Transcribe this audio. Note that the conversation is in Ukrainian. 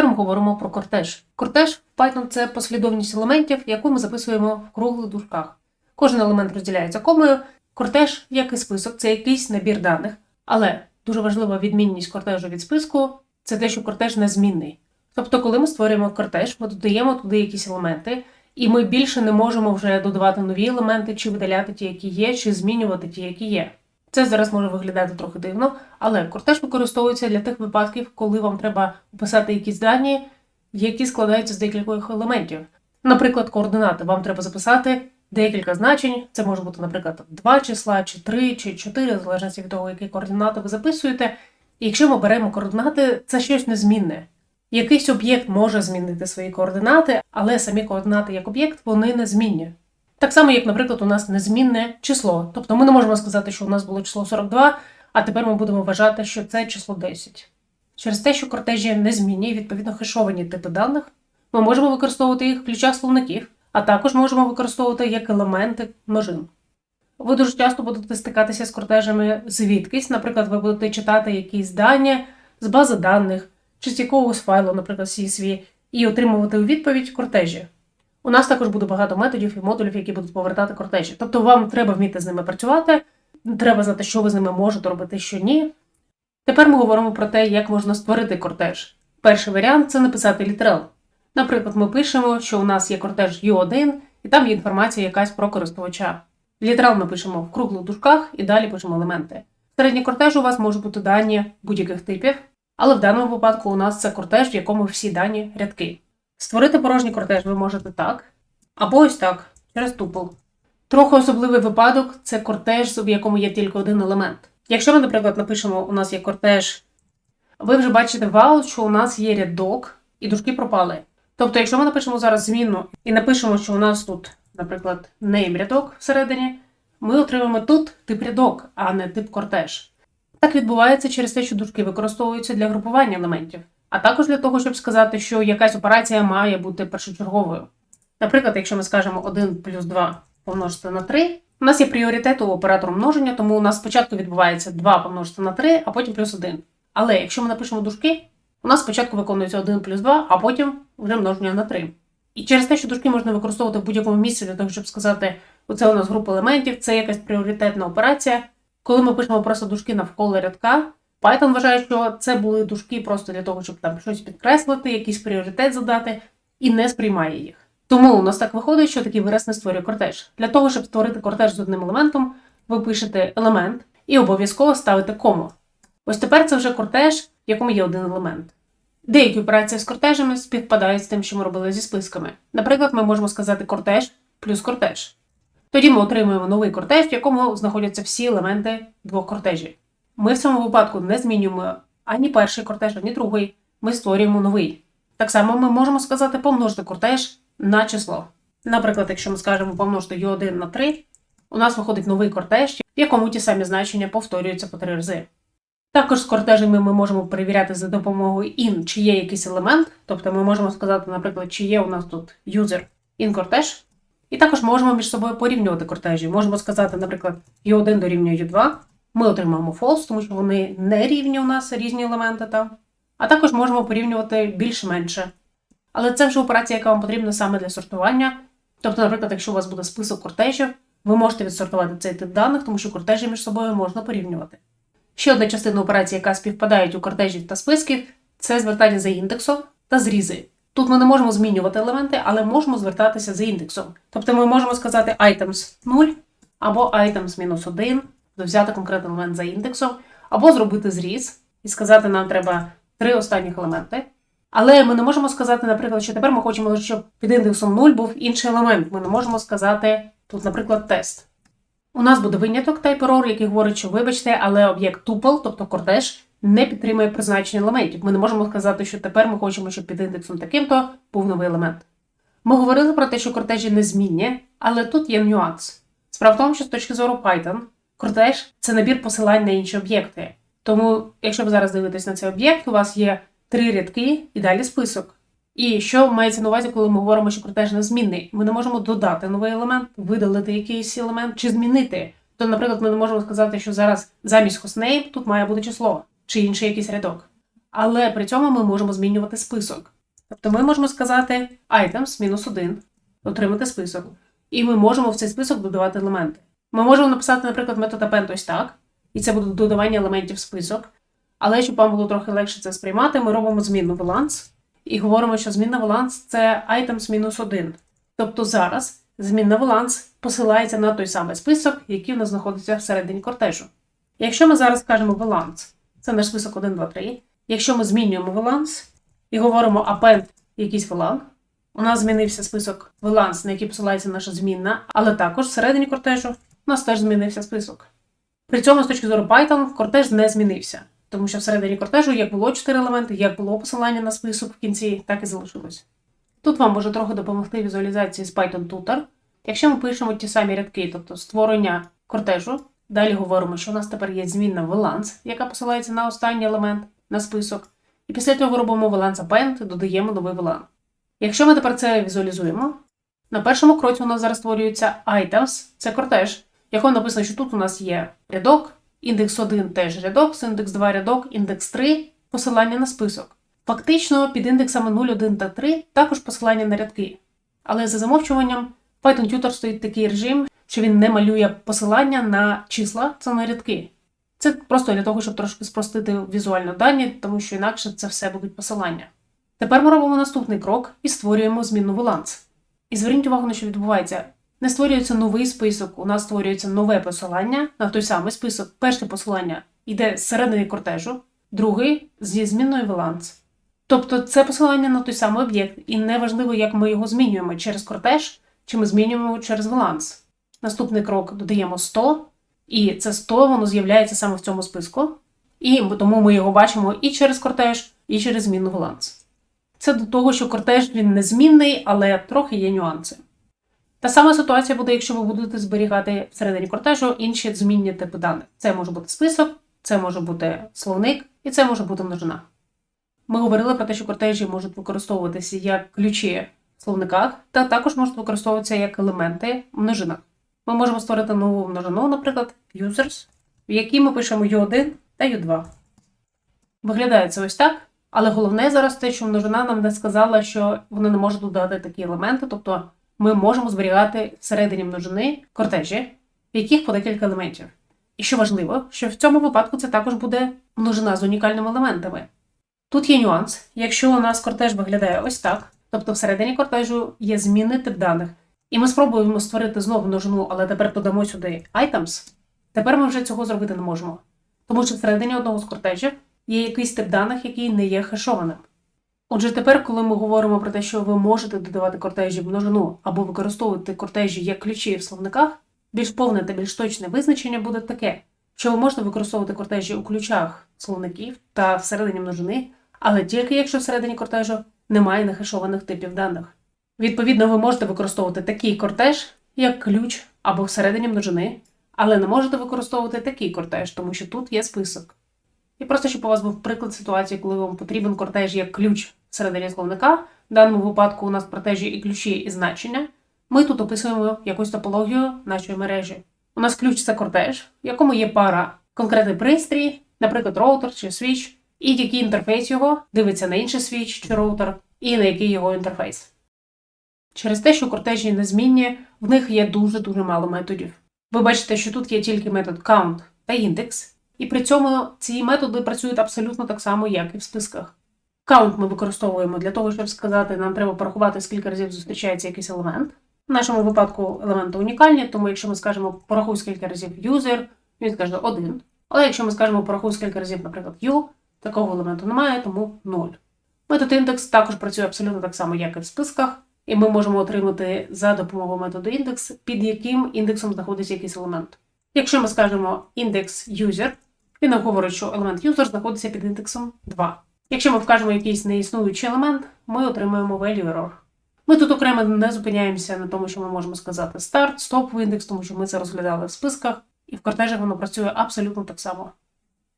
Тепер ми говоримо про кортеж. Кортеж в Python це послідовність елементів, яку ми записуємо в круглих дужках. Кожен елемент розділяється комою. Кортеж, як і список, це якийсь набір даних. Але дуже важлива відмінність кортежу від списку це те, що кортеж незмінний. Тобто, коли ми створюємо кортеж, ми додаємо туди якісь елементи, і ми більше не можемо вже додавати нові елементи, чи видаляти ті, які є, чи змінювати ті, які є. Це зараз може виглядати трохи дивно, але кортеж використовується для тих випадків, коли вам треба вписати якісь дані, які складаються з декількох елементів. Наприклад, координати. Вам треба записати декілька значень. Це може бути, наприклад, два числа, чи три, чи чотири, в залежності від того, які координати ви записуєте. І якщо ми беремо координати, це щось незмінне. Якийсь об'єкт може змінити свої координати, але самі координати як об'єкт вони незмінні. Так само, як, наприклад, у нас незмінне число. Тобто ми не можемо сказати, що у нас було число 42, а тепер ми будемо вважати, що це число 10. Через те, що кортежі незмінні і відповідно хешовані типи даних, ми можемо використовувати їх в ключах словників, а також можемо використовувати як елементи множин. Ви дуже часто будете стикатися з кортежами звідкись. Наприклад, ви будете читати якісь дані з бази даних чи з якогось файлу, наприклад, CSV, і отримувати у відповідь кортежі. У нас також буде багато методів і модулів, які будуть повертати кортежі. Тобто вам треба вміти з ними працювати, треба знати, що ви з ними можете робити, що ні. Тепер ми говоримо про те, як можна створити кортеж. Перший варіант це написати літерал. Наприклад, ми пишемо, що у нас є кортеж U1, і там є інформація якась про користувача. Літерал ми пишемо в круглих дужках і далі пишемо елементи. Середній кортеж у вас можуть бути дані будь-яких типів, але в даному випадку у нас це кортеж, в якому всі дані рядки. Створити порожній кортеж ви можете так, або ось так, через тупл. Трохи особливий випадок це кортеж, в якому є тільки один елемент. Якщо ми, наприклад, напишемо, у нас є кортеж, ви вже бачите вау, що у нас є рядок, і дужки пропали. Тобто, якщо ми напишемо зараз змінну і напишемо, що у нас тут, наприклад, name рядок всередині, ми отримаємо тут тип рядок, а не тип кортеж. Так відбувається через те, що дужки використовуються для групування елементів, а також для того, щоб сказати, що якась операція має бути першочерговою. Наприклад, якщо ми скажемо 1 плюс 2 помножити на 3, у нас є пріоритет у оператору множення, тому у нас спочатку відбувається 2 помножити на 3, а потім плюс 1. Але якщо ми напишемо дужки, у нас спочатку виконується 1 плюс 2, а потім вже множення на 3. І через те, що дужки можна використовувати в будь-якому місці для того, щоб сказати, оце у нас група елементів, це якась пріоритетна операція. Коли ми пишемо просто дужки навколо рядка, Python вважає, що це були дужки просто для того, щоб там щось підкреслити, якийсь пріоритет задати, і не сприймає їх. Тому у нас так виходить, що такий вираз не створює кортеж. Для того, щоб створити кортеж з одним елементом, ви пишете елемент і обов'язково ставите кому. Ось тепер це вже кортеж, в якому є один елемент. Деякі операції з кортежами співпадають з тим, що ми робили зі списками. Наприклад, ми можемо сказати кортеж плюс кортеж. Тоді ми отримуємо новий кортеж, в якому знаходяться всі елементи двох кортежів. Ми в цьому випадку не змінюємо ані перший кортеж, ані другий. Ми створюємо новий. Так само ми можемо сказати помножити кортеж на число. Наприклад, якщо ми скажемо помножити u1 на 3, у нас виходить новий кортеж, в якому ті самі значення повторюються по три рази. Також з кортежами ми можемо перевіряти за допомогою in, чи є якийсь елемент, тобто ми можемо сказати, наприклад, чи є у нас тут user in кортеж. І також можемо між собою порівнювати кортежі. Можемо сказати, наприклад, u1 дорівнює u2. Ми отримаємо false, тому що вони не рівні у нас різні елементи там. А також можемо порівнювати більш-менше. Але це вже операція, яка вам потрібна саме для сортування. Тобто, наприклад, якщо у вас буде список кортежів, ви можете відсортувати цей тип даних, тому що кортежі між собою можна порівнювати. Ще одна частина операції, яка співпадають у кортежів та списків, це звертання за індексом та зрізи. Тут ми не можемо змінювати елементи, але можемо звертатися за індексом. Тобто ми можемо сказати items 0 або items мінус 1, тобто взяти конкретний елемент за індексом, або зробити зріз і сказати, нам треба три останніх елементи. Але ми не можемо сказати, наприклад, що тепер ми хочемо, щоб під індексом 0 був інший елемент. Ми не можемо сказати тут, наприклад, тест. У нас буде виняток type-error, який говорить, що вибачте, але об'єкт tuple, тобто кортеж, не підтримує призначення елементів. Ми не можемо сказати, що тепер ми хочемо, щоб під індексом таким-то був новий елемент. Ми говорили про те, що кортежі незмінні, але тут є нюанс. Справа в тому, що з точки зору Python, кортеж це набір посилань на інші об'єкти. Тому, якщо ви зараз дивитесь на цей об'єкт, у вас є три рядки і далі список. І що мається на увазі, коли ми говоримо, що кортеж незмінний? Ми не можемо додати новий елемент, видалити якийсь елемент чи змінити. То, наприклад, ми не можемо сказати, що зараз замість hostname тут має бути число чи інший якийсь рядок. але при цьому ми можемо змінювати список. Тобто ми можемо сказати items мінус 1, отримати список. І ми можемо в цей список додавати елементи. Ми можемо написати, наприклад, метод append ось так, і це буде додавання елементів в список. Але щоб вам було трохи легше це сприймати, ми робимо змінну баланс і говоримо, що змінна баланс це items мінус 1. Тобто зараз змінна баланс посилається на той самий список, який у нас знаходиться всередині кортежу. Якщо ми зараз скажемо баланс, це наш список 1, 2, 3. Якщо ми змінюємо баланс і говоримо append якийсь VLAN, у нас змінився список VLANs, на який посилається наша змінна, але також всередині кортежу у нас теж змінився список. При цьому з точки зору Python кортеж не змінився, тому що всередині кортежу як було 4 елементи, як було посилання на список в кінці, так і залишилось. Тут вам може трохи допомогти візуалізації з Python Tutor. Якщо ми пишемо ті самі рядки, тобто створення кортежу, далі говоримо, що у нас тепер є змінна VLANs, яка посилається на останній елемент на список, і після цього робимо VLANs append, додаємо новий VLAN. Якщо ми тепер це візуалізуємо, на першому кроці у нас зараз створюється items, це кортеж, в якому написано, що тут у нас є рядок, індекс 1 теж рядок, індекс 2 рядок, індекс 3 посилання на список. Фактично, під індексами 0, 1 та 3 також посилання на рядки. Але за замовчуванням Python Tutor стоїть такий режим, що він не малює посилання на числа, це на рядки. Це просто для того, щоб трошки спростити візуально дані, тому що інакше це все будуть посилання. Тепер ми робимо наступний крок і створюємо змінну баланс. І зверніть увагу на що відбувається. Не створюється новий список, у нас створюється нове посилання на той самий список. Перше посилання йде зсередини кортежу, другий зі змінною баланс. Тобто це посилання на той самий об'єкт, і неважливо, як ми його змінюємо через кортеж, чи ми змінюємо через баланс. Наступний крок додаємо 100, і це 100 воно з'являється саме в цьому списку. І тому ми його бачимо і через кортеж, і через змінну баланс. Це до того, що кортеж він незмінний, але трохи є нюанси. Та сама ситуація буде, якщо ви будете зберігати всередині кортежу інші змінні типи даних. Це може бути список, це може бути словник, і це може бути множина. Ми говорили про те, що кортежі можуть використовуватися як ключі в словниках, та також можуть використовуватися як елементи в множинах. Ми можемо створити нову множину, наприклад, users, в якій ми пишемо u1 та u2. Виглядає це ось так. Але головне зараз те, що множина нам не сказала, що вони не можуть додати такі елементи, тобто ми можемо зберігати всередині множини кортежі, в яких по декілька елементів. І що важливо, що в цьому випадку це також буде множина з унікальними елементами. Тут є нюанс, якщо у нас кортеж виглядає ось так, тобто всередині кортежу є змінний тип даних, і ми спробуємо створити знову множину, але тепер додамо сюди items, тепер ми вже цього зробити не можемо. Тому що всередині одного з кортежів є якийсь тип даних, який не є хешованим. Отже, тепер, коли ми говоримо про те, що ви можете додавати кортежі в множину або використовувати кортежі як ключі в словниках, більш повне та більш точне визначення буде таке, що ви можете використовувати кортежі у ключах словників та всередині множини, але тільки якщо всередині кортежу немає нехешованих типів даних. Відповідно, ви можете використовувати такий кортеж, як ключ або всередині множини, але не можете використовувати такий кортеж, тому що тут є список. І просто щоб у вас був приклад ситуації, коли вам потрібен кортеж як ключ всередині словника. В даному випадку у нас кортежі і ключі і значення. Ми тут описуємо якусь топологію нашої мережі. У нас ключ це кортеж, в якому є пара конкретний пристрій, наприклад, роутер чи свіч, і який інтерфейс його дивиться на інший свіч чи роутер, і на який його інтерфейс. Через те, що кортежі незмінні, в них є дуже-дуже мало методів. Ви бачите, що тут є тільки метод count та index, і при цьому ці методи працюють абсолютно так само, як і в списках. Count ми використовуємо для того, щоб сказати, нам треба порахувати, скільки разів зустрічається якийсь елемент. В нашому випадку елементи унікальні, тому якщо ми скажемо порахуй скільки разів user, він скаже 1. Але якщо ми скажемо порахуй скільки разів, наприклад, u, такого елементу немає, тому 0. Метод індекс також працює абсолютно так само, як і в списках, і ми можемо отримати за допомогою методу індекс, під яким індексом знаходиться якийсь елемент. Якщо ми скажемо індекс user, він нам говорить, що елемент user знаходиться під індексом 2. Якщо ми вкажемо якийсь неіснуючий елемент, ми отримаємо value error. Ми тут окремо не зупиняємося на тому, що ми можемо сказати старт, стоп в індекс, тому що ми це розглядали в списках, і в кортежах воно працює абсолютно так само.